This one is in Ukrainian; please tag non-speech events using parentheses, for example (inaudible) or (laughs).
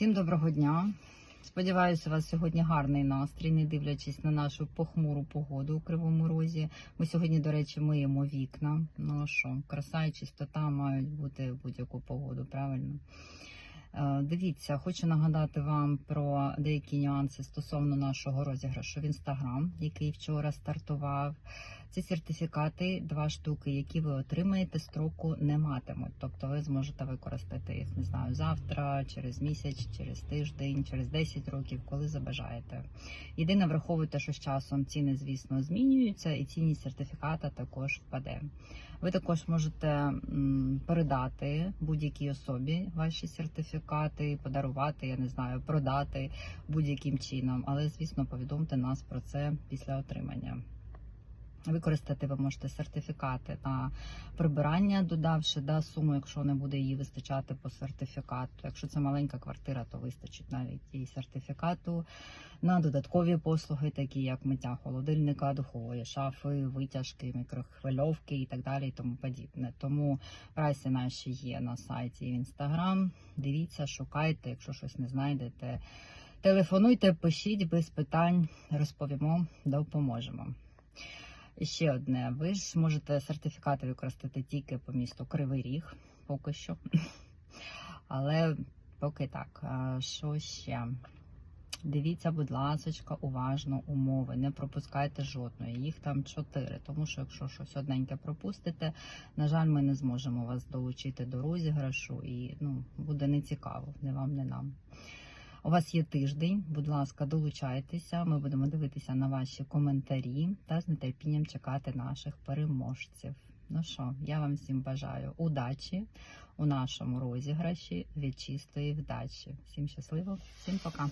Всім доброго дня. Сподіваюся, у вас сьогодні гарний настрій, не дивлячись на нашу похмуру погоду у Кривому Розі. Ми сьогодні, до речі, миємо вікна. Ну що, краса і чистота мають бути в будь-яку погоду, правильно? Е, Дивіться, хочу нагадати вам про деякі нюанси стосовно нашого розіграшу в інстаграм, який вчора стартував. Ці сертифікати, два штуки, які ви отримаєте, строку не матимуть. Тобто ви зможете використати їх, не знаю, завтра, через місяць, через тиждень, через 10 років, коли забажаєте. Єдине, враховуйте, що з часом ціни, звісно, змінюються, і цінність сертифіката також впаде. Ви також можете передати будь-якій особі ваші сертифікати, подарувати, я не знаю, продати будь-яким чином, але звісно повідомте нас про це після отримання. Використати ви можете сертифікати на прибирання, додавши да, суму, якщо не буде її вистачати по сертифікату. Якщо це маленька квартира, то вистачить навіть і сертифікату на додаткові послуги, такі як миття холодильника, духової шафи, витяжки, мікрохвильовки і так далі, і тому подібне. Тому прайси наші є на сайті і в інстаграм. Дивіться, шукайте, якщо щось не знайдете. Телефонуйте, пишіть без питань, розповімо, допоможемо. Ще одне. Ви ж можете сертифікати використати тільки по місту Кривий Ріг, поки що. (laughs) Але поки так. Що ще? Дивіться, будь ласка, уважно умови. Не пропускайте жодної. Їх там чотири. Тому що якщо щось одненьке пропустите, на жаль, ми не зможемо вас долучити до розіграшу і ну, буде нецікаво, не вам, не нам. У вас є тиждень, будь ласка, долучайтеся. Ми будемо дивитися на ваші коментарі та з нетерпінням чекати наших переможців. Ну що, я вам всім бажаю удачі у нашому розіграші від чистої вдачі. Всім щасливо, всім пока.